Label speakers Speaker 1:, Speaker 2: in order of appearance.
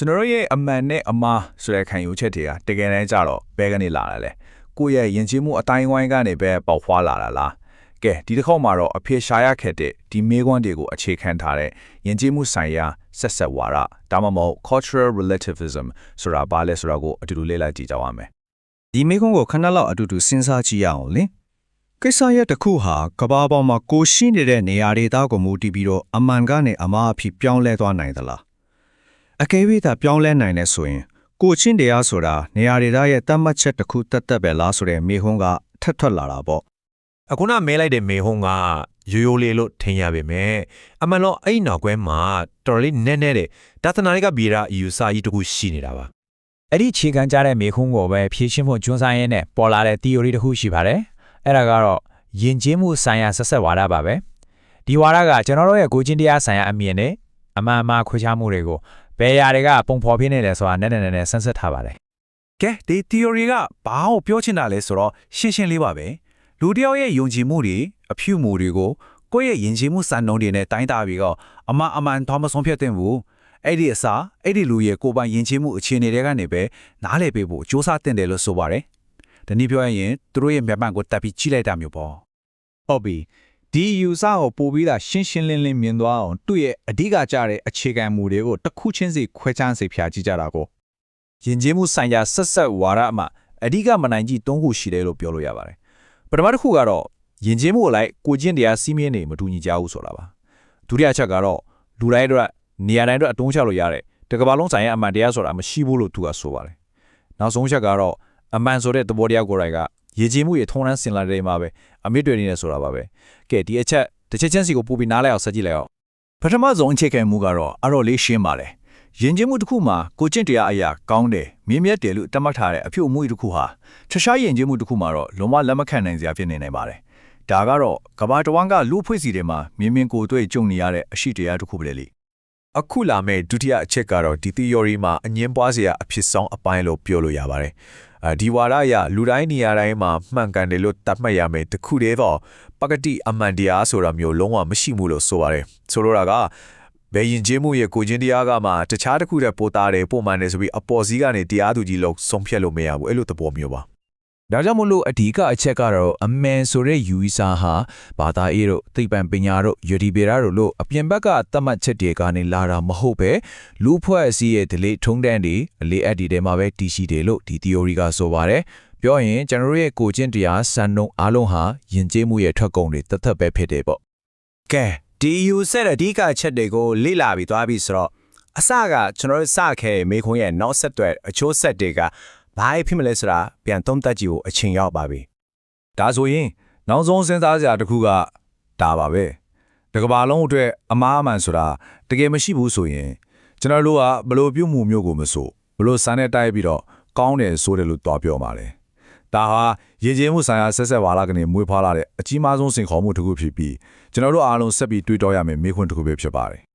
Speaker 1: ကျွန်တော်တို့ရဲ့အမှန်နဲ့အမှားဆိုတဲ့ခံယူချက်တွေကတကယ်တမ်းကျတော့ဘဲကနေလာတာလေကိုယ့်ရဲ့ယဉ်ကျေးမှုအတိုင်းဝိုင်းကနေပဲပေါက်ဖွာလာတာလားကဲဒီတစ်ခေါက်မှာတော့အဖေရှာရခက်တဲ့ဒီမေးခွန်းတွေကိုအခြေခံထားတဲ့ယဉ်ကျေးမှုဆိုင်ရာဆက်ဆက်ဝါဒဒါမှမဟုတ် cultural relativism ဆိုတာဘာလဲဆိုတာကိုအတူတူလေ့လာကြည့်ကြပါမယ်
Speaker 2: ဒီမိကုန်းကိုခဏလောက်အတူတူစဉ်းစားကြည့်ရအောင်လေကိစ္စရဲ့တစ်ခုဟာကဘာပေါ်မှာကိုရှိနေတဲ့နေရာဒေသကိုမူတည်ပြီးတော့အမှန်ကနေအမှားအဖြစ်ပြောင်းလဲသွားနိုင်သလား အကယ်၍သာပြောင်းလဲနိုင်တဲ့ဆိုရင်ကိုချင်းတရားဆိုတာနေရာဒေသရဲ့တတ်မှတ်ချက်တစ်ခုတက်တက်ပဲလားဆိုတဲ့မိဟုံးကထက်ထွက်လာတာပေါ့
Speaker 3: အခုနမဲလိုက်တဲ့မေဟုံးကရိုးရိုးလေးလို့ထင်ရပေမဲ့အမှန်တော့အဲ့နောက်ကွဲမှာတော်တော်လေးနည်းနည်းတဲ့ဒါသနာလေးကဗီရာအယူဆကြီးတစ်ခုရှိနေတာပါ
Speaker 4: အဲ့ဒီခြေခံကြတဲ့မေခွန်းကိုပဲဖြည့်ရှင်းဖို့ကျွန်းဆိုင်ရင်းနဲ့ပေါ်လာတဲ့ theory တစ်ခုရှိပါတယ်အဲ့ဒါကတော့ယဉ်ကျေးမှုဆိုင်ရာဆက်ဆက်ဝါဒပါပဲဒီဝါဒကကျွန်တော်တို့ရဲ့ကိုချင်းတရားဆိုင်ရာအမြင်နဲ့အမှန်အမှားခွဲခြားမှုတွေကို ဘယ်ရာတွေကပုံဖော်ပြနေတယ်ဆိုတာနဲ့နဲ့နဲ့ဆန်းစစ်ထားပါတယ်
Speaker 5: ကဲဒီ theory ကဘာကိုပြောချင်တာလဲဆိုတော့ရှင်းရှင်းလေးပါပဲလူတစ်ယောက်ရဲ့ယုံကြည်မှုတွေအဖြူမှုတွေကိုကိုယ့်ရဲ့ယဉ်ကျေးမှုစံနှုန်းတွေနဲ့တိုင်းတာပြီးတော့အမှန်အမှန်တော့မဆုံးဖြတ်သင့်ဘူးအဲ့ဒီအစားအဲ့ဒီလူရဲ့ကိုယ်ပိုင်ယဉ်ကျေးမှုအခြေအနေတွေကနေပဲနားလည်ပေးဖို့စ조사တင်တယ်လို့ဆိုပါတယ်ဒီနည်းပြောရရင်သူတို့ရဲ့မျက်မှန်ကိုတက်ပြီးကြည့်လိုက်တာမျိုးပေါ့
Speaker 6: ဟုတ်ပြီ ဒီယူဆကိုပို့ပြီးတာရှင်းရှင်းလင်းလင်းမြင်သွားအောင်သူ့ရဲ့အဓိကကြတဲ့အခြေခံမူတွေကိုတစ်ခုချင်းစီခွဲခြားစိတ်ဖြာကြည့်ကြတာကို
Speaker 1: ယဉ်ကျေးမှုဆိုင်ရာဆက်ဆက်ဝါဒအမှအဓိကမနိုင်ကြီး၃ခုရှိတယ်လို့ပြောလို့ရပါတယ်ပထမတစ်ခုကတော့ယဉ်ကျေးမှုအလိုက်ကိုကျင့်တရားစီးမြင်နေမတူညီကြဘူးဆိုတာပါဒုတိယချက်ကတော့လူတိုင်းတို့နေရာတိုင်းတို့အတုံးချလို့ရတဲ့တကဘာလုံးဆိုင်ရာအမှန်တရားဆိုတာမရှိဘူးလို့သူကဆိုပါတယ်နောက်ဆုံးချက်ကတော့အမှန်ဆိုတဲ့သဘောတရားကိုယ်တိုင်က ယဉ်ကျေးမှုရဲ့ထုံးတမ်းစင်လာတဲ့မှာပဲအမြင့်တွေနေနေဆိုတာပါပဲကဲဒီအချက်တစ်ချက်ချင်းစီကိုပို့ပြီးနားလဲအောင်ဆက်ကြည့်လိုက်အောင်ပထမဆုံးအခြေခံမှုကတော့အတော့လေးရှင်းပါလေယဉ်ကျေးမှုတစ်ခုမှာကိုကျင့်တရားအရာကောင်းတယ်မြင့်မြတ်တယ်လို့တတ်မှတ်ထားတဲ့အဖြစ်အမှုတစ်ခုဟာတခြားယဉ်ကျေးမှုတစ်ခုမှာတော့လုံးဝလက်မခံနိုင်စရာဖြစ်နေနိုင်ပါတယ်။ဒါကတော့ကဘာတဝန်းကလူအဖွဲ့အစည်းတွေမှာမြင်မြင်ကိုယ်တွေ့ကြုံနေရတဲ့အရှိတရားတစ်ခုပဲလေ
Speaker 3: အခုလာမယ့်ဒုတိယအချက်ကတော့ဒီ theory မှာအငင်းပွားစရာအဖြစ်ဆုံးအပိုင်းလို့ပြောလို့ရပါတယ်။အဲ ဒီဝါဒအရလူတိုင်းနေရာတိုင်းမှာမှန်ကန်တယ်လို့သတ်မှတ်ရမယ်တခုတည်းတော့ပကတိအမှန်တရားဆိုတာမျိုးလုံးဝမရှိဘူးလို့ဆိုပါတယ်။ဆိုလိုတာကဘယ်ရင်ကျေးမှုရဲ့ကိုချင်းတရားကမှတခြားတစ်ခုတည်းပိုတာတယ်ပုံမှန်တယ်ဆိုပြီးအပေါ်စီးကနေတရားသူကြီးလို့ဆုံးဖြတ်လို့မရဘူးအဲ့လိုသဘောမျိုးပါ
Speaker 4: ဒါကြောင့်မို့လို့အဓိကအချက်ကတော့အမန်ဆိုတဲ့ယူဆဟာဘာသာရေးတို့သိပ္ပံပညာတို့ယတိပေရတို့လို့အပြင်ဘက်ကသတ်မှတ်ချက်တွေကနေလာတာမဟုတ်ပဲလူဖွဲ့အစည်းရဲ့ delay ထုံးတန်းတွေအလေးအပ်တွေထဲမှာပဲတည်ရှိတယ်လို့ဒီ theory ကဆိုပါတယ်ပြောရင်ကျွန်တော်တို့ရဲ့ကိုကျင့်တရားစံနှုန်းအားလုံးဟာယဉ်ကျေးမှုရဲ့ထွက်ကုန်တွေတသက်ပဲဖြစ်တယ်ပေါ့
Speaker 5: ကဲဒီယူဆက်တဲ့အဓိကအချက်တွေကိုလေ့လာပြီးသွားပြီဆိုတော့အစကကျွန်တော်တို့စခဲ့တဲ့မေခွန်းရဲ့နောက်ဆက်တွဲအချိုးဆက်တွေက ဘာဖြစ်မလဲဆိုတာပြန်သုံးသပ်ကြည့်ဖို့အချိန်ရောက်ပါပြီ။
Speaker 1: ဒါဆိုရင် နောက်ဆုံးစဉ်းစားစရာတစ်ခုကဒါပါပဲ။တကဘာလုံးအတွက်အမားအမှန်ဆိုတာတကယ်မရှိဘူးဆိုရင်ကျွန်တော်တို့ကဘလို့ပြုတ်မှုမျိုးကိုမဆိုဘလို့စမ်းနဲ့တိုက်ပြီးတော့ကောင်းတယ်ဆိုတယ်လို့တွားပြောပါလေ။ဒါဟာရည်ကျင်းမှုဆိုင်ရာဆက်ဆက်ဝါလာကနေမွေးဖွားလာတဲ့အကြီးမားဆုံးစင်ခေါ်မှုတစ်ခုဖြစ်ပြီးကျွန်တော်တို့အားလုံးဆက်ပြီးတွေးတောရမယ့်မိခွန်းတစ်ခုပဲဖြစ်ပါတယ်